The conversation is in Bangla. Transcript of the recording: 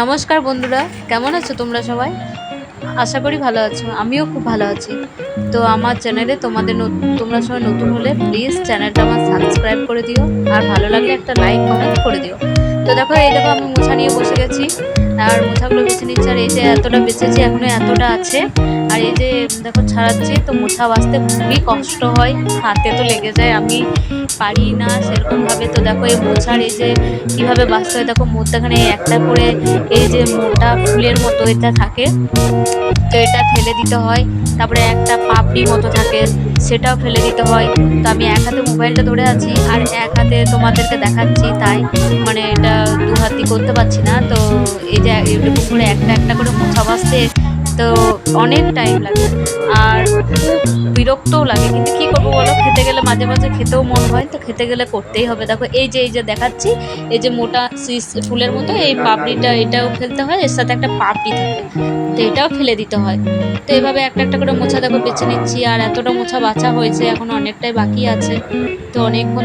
নমস্কার বন্ধুরা, কেমন আছো তোমরা সবাই? আশা করি ভালো আছো, আমিও খুব ভালো আছি। তো আমার চ্যানেলে তোমাদের তোমরা সবাই নতুন হলে প্লিজ চ্যানেলটা আমার সাবস্ক্রাইব করে দিও, আর ভালো লাগলে একটা লাইক কমেন্ট করে দিও। তো দেখো, এই দেখো আমি মোছা নিয়ে বসে গেছি। আর মোছাগুলো বেছে নিচ্ছে, আর এই যে এতটা বেছেছি এখনও এতটা আছে। আর এই যে, দেখো, ছাড়াচ্ছি, তো মোছা বাঁচতে খুবই কষ্ট হয়, হাতে তো লেগে যায়, আমি পারি না সেরকমভাবে। তো দেখো, এই মোছার এই যে, কীভাবে বাঁচতে হয়, দেখো মধ্যখানে একটা করে এই যে মোটা ফুলের মতো এটা থাকে। তো এটা ফেলে দিতে হয়, তারপরে একটা পাপড়ি মতো থাকে সেটাও ফেলে দিতে হয়। তো আমি এক হাতে মোবাইলটা ধরে আছি আর এক হাতে তোমাদেরকে দেখাচ্ছি তাই। মানে এটা দু হাতি করতে পারছি না। তো এই যে পুকুরে করে একটা একটা করে মোছা বাঁচতে তো অনেক টাইম লাগে। আর বিরক্তও লাগে, কিন্তু কী করব বলো? খেতে গেলে মাঝে মাঝে খেতেও মন হয়, তো খেতে গেলে করতেই হবে। দেখো, এই যে এই যে দেখাচ্ছি, এই যে মোটা সুইচ ফুলের মতো, এই পাপড়িটা, এটাও ফেলতে হয়, এর সাথে একটা পাপড়ি থাকে, তো এটাও ফেলে দিতে হয়। তো এইভাবে একটা একটা করে মোছা, দেখো, বেছে নিচ্ছি, আর এতটা মোছা বাছা হয়েছে, এখন অনেকটাই বাকি আছে, তো অনেকক্ষণ